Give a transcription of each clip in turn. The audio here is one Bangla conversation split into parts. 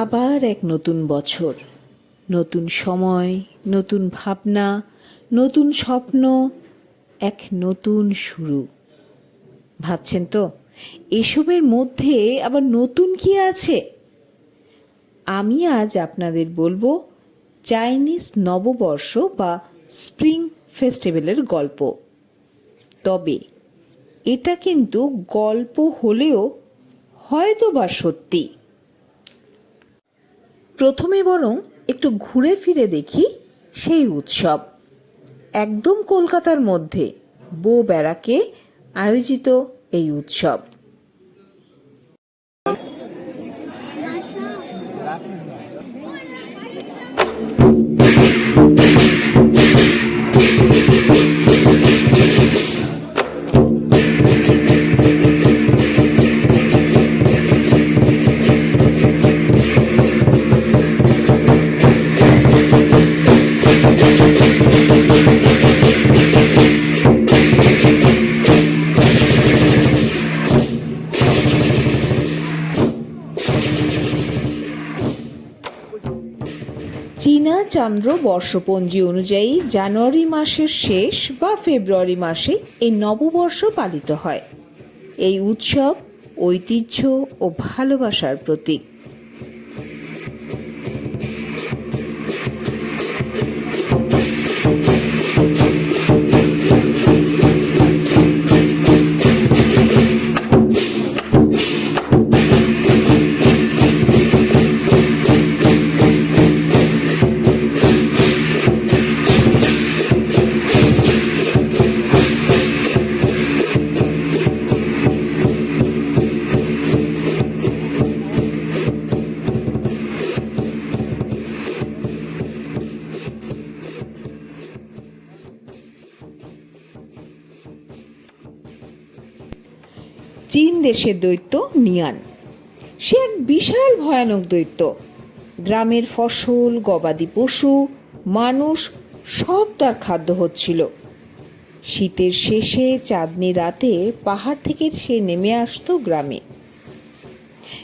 আবার এক নতুন বছর, নতুন সময়, নতুন ভাবনা, নতুন স্বপ্ন, এক নতুন শুরু। ভাবছেন তো, এসবের মধ্যে আবার নতুন কি আছে? আমি আজ আপনাদের বলব চাইনিজ নববর্ষ বা স্প্রিং ফেস্টিভ্যালের গল্প। তবে এটা কিন্তু গল্প হলেও হয়তো বা সত্যি। প্রথমে বরং একটু ঘুরে ফিরে দেখি সেই উৎসব। একদম কলকাতার মধ্যে বো ব্যারাকে আয়োজিত এই উৎসব। চীনা চন্দ্র বর্ষপঞ্জি অনুযায়ী জানুয়ারি মাসের শেষ বা ফেব্রুয়ারি মাসে এই নববর্ষ পালিত হয়। এই উৎসব ঐতিহ্য ও ভালোবাসার প্রতীক। চীন দেশের দৈত্য নিয়ান। সে এক বিশাল ভয়ানক দৈত্য। গ্রামের ফসল, গবাদি পশু, মানুষ, সব তার খাদ্য হচ্ছিল। শীতের শেষে, চাঁদনি রাতে পাহাড় থেকে সে নেমে আসতো গ্রামে।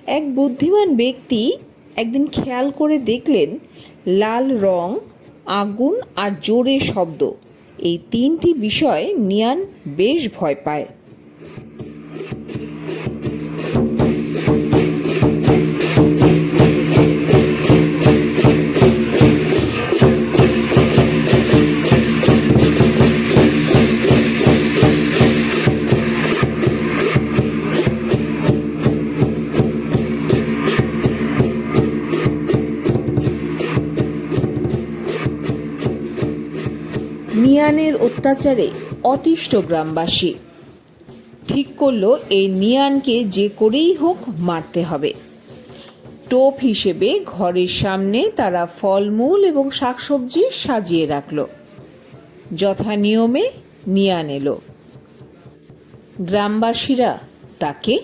এক বুদ্ধিমান ব্যক্তি একদিন খেয়াল করে দেখলেন, লাল রং, আগুন আর জোরে শব্দ। এই তিনটি বিষয় নিয়ান বেশ ভয় পায়। নিয়ানের অত্যাচারে অতিষ্ঠ গ্রামবাসী। ঠিক করল এই নিয়ানকে যে করেই হোক মারতে হবে। টোপ হিসেবে ঘরের সামনে তারা ফলমূল এবং শাকসবজি সাজিয়ে রাখল। যথা নিয়মে নিয়ান এলো। গ্রামবাসীরা তাকে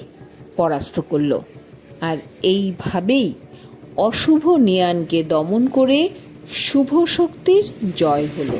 পরাস্ত করল। আর এইভাবেই অশুভ নিয়ানকে দমন করে শুভ শক্তির জয় হলো।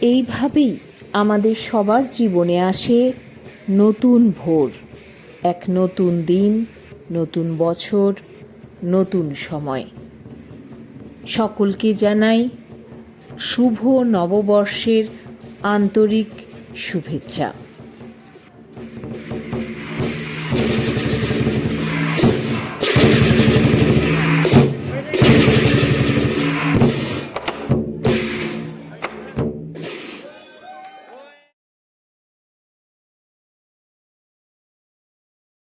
এইভাবেই আমাদের সবার জীবনে আসে নতুন ভোর, এক নতুন দিন, নতুন বছর, নতুন সময়। সকলকে জানাই শুভ নববর্ষের আন্তরিক শুভেচ্ছা।